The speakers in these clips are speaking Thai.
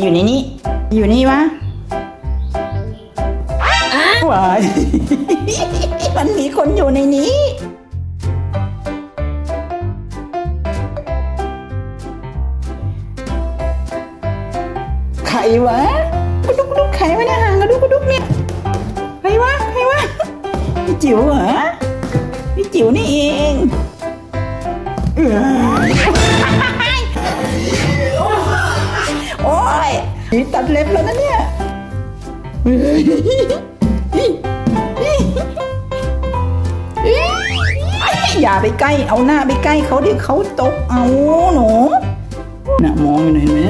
อยู่ในนี้ อยู่นี่วะว้ายมันมีคนอยู่ในนี้ ใครวะกระดุกกระดุกใครวะเนี่ยหางกระดุกกระดุกเนี่ย ใครวะ ใครวะพี่จิ๋วเหรอพี่จิ๋วนี่เองเอ้ย โอ้ยนี่ตัดเล็บแล้วนะเนี่ยอย่าไปใกล้ เอาหน้าไปใกล้เขาเดี๋ยวเขาตกเอาหนูน่ะมองอยู่หน่อยไหม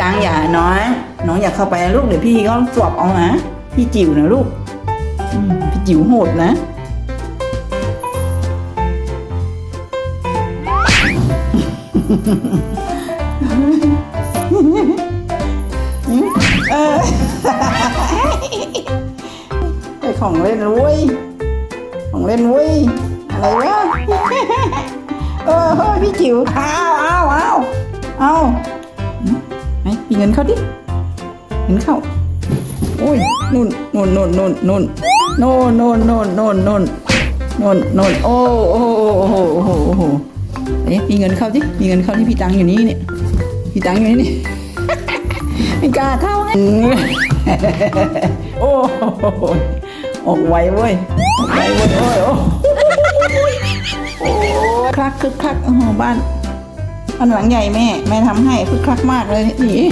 ตังอย่าน้อยน้องอย่าเข้าไปลูกเดี๋ยวพี่เขาสวบเอานะพี่จิ๋วนะลูกพี่จิ๋วโหดนะ เออไอของเล่นเว้ยของเล่นเว้ยอะไรวะเออพี่จิ๋วอ้าวอ้าวอ้าวอ้าวไหนมีเงินเข้าดิเงินเข้าโอ้ยนู่นนู่นนู่นนู่นนู่นนู่นนู่นนู่นนู่นนู่นนู่นนู่นโอ้โอ้โอ้โอ้โอ้ เอ๊ะมีเงินเข้าดิมีเงินเข้าที่พี่ตังอยู่นี่เนี่ยพี่ตังอยู่นี่นี่ ไม่กล้าเข้าไงโอ้โหออกไวเว้ยออกไวเว้ยโอ้ยโอ้โอ้ยคลักคึกคักโอ้โหบ้านบ้านหลังใหญ่แม่แม่ทำให้คึกคักมากเลยนี่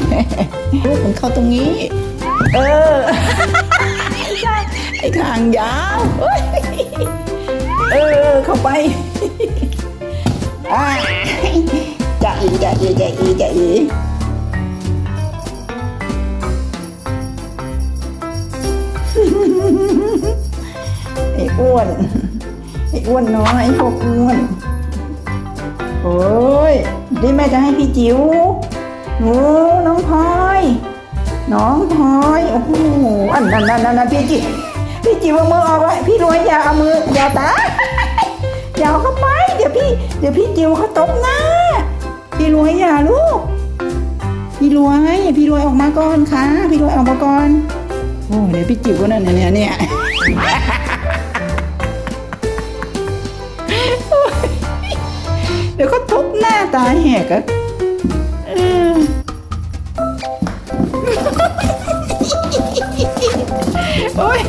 ลูกมันเข้าตรงนี้ เออไอ้ทางยาวเอ้ยเออเข้าไปอ่า จะอีจะอีจะอีจะอีไอ้อ้วนไอ้อ้วนน้อยไอ้พวกอ้วนโอ้ยนี่แม่จะให้พี่จิ๋วหนูน้องพลอย น้องพลอยโอ้โหอันนั้นนั่นนั่นนั่นพี่จิ๋วพี่จิ๋วเอามือออกไว้พี่รวยอย่าเอามืออย่าตาอย่าเข้าไป ดี๋ยวพี่เดี๋ยวพี่จิ๋วเขาตบหน้า พี่รวยอย่าลูก พี่รวย พี่รวยออกมาก่อนค่ะ พี่รวยออกมาก่อน โอ้เดี๋ยวพี่จิ๋วก็นั่นเนี่ยเนี่ยเดี๋ยวก็ทุบหน้าตาแหกอะโอ้ย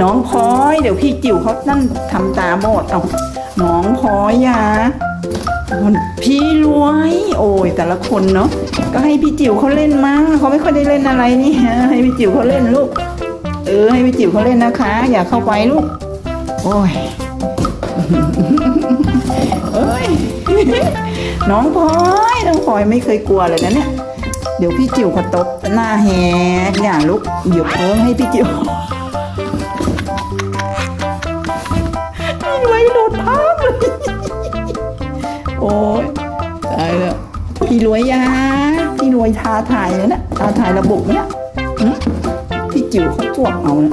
น้องพลอย เดี๋ยวพี่จิ๋วเขานั่นทำตาโมดเอา น้องพอยาพี่รวย โอ้ยแต่ละคนเนาะก็ให้พี่จิ๋วเขาเล่นมั้งเขาไม่ค่อยได้เล่นอะไรนี่ฮะให้พี่จิ๋วเขาเล่นลูกเออให้พี่จิ๋วเขาเล่นนะคะ อย่าเข้าไปลูก โอ้ยเอ้ยน้องพลอยน้องพลอยไม่เคยกลัวเลยนะเนี่ยเดี๋ยวพี่จิ๋วเขาตบหน้าแหกอย่าลุกเหยียบเพิงให้พี่จิ๋วไม่ไหวโดดพับเลย โอ้ยตายแล้วพี่รวยยาพี่รวยท้าทายเลยนะท้าทายระบบเนี่ยพี่จิ๋วเขาจวกเอานะ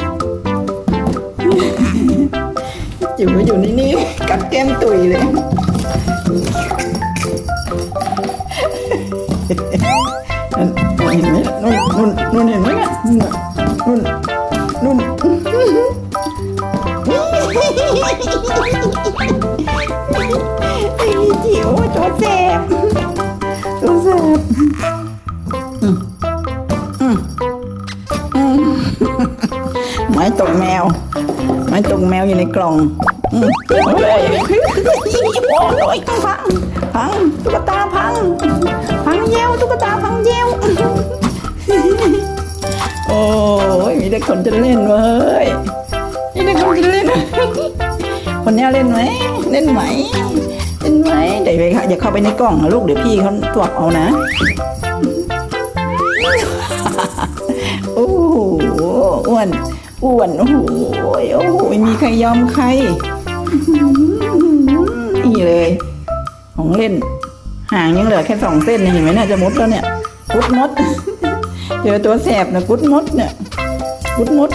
จิ๋วอยู่นี่นี่กัดแก้มตุยเลยนั่นเห็นไหมนู่นนู่นนู่นเห็นไหมนี่ยนู่นนู่น ไอ้จิ๋วโจเจ็บโจเจ็บไม้ตกแมว ไม้ตกแมวอยู่ในกล่องอืมโอ้ยโอ้ยพัง พัง ตุ๊กตาพัง พังเยวตุ๊กตาพังเยวโอ้ยมีแต่คนจะเล่นเว้ยมีแต่คนจะเล่น คนนี้เล่นไหม เล่นไหม ไหมเดี๋ยวไปค่ะอย่าเข้าไปในกล่องนะลูกเดี๋ยวพี่เขาตรวจเอานะ โอ้โหอ้วนอ้วนโอ้โหโอ้โหไม่มีใครยอมใครนี่เลย ของเล่นหางยังเหลือแค่สองเส้นเห็นไหมเนี่ยจะมดแล้วเนี่ยกุดมดเจอตัวแสบนะกุดมดเนี่ยกุดมด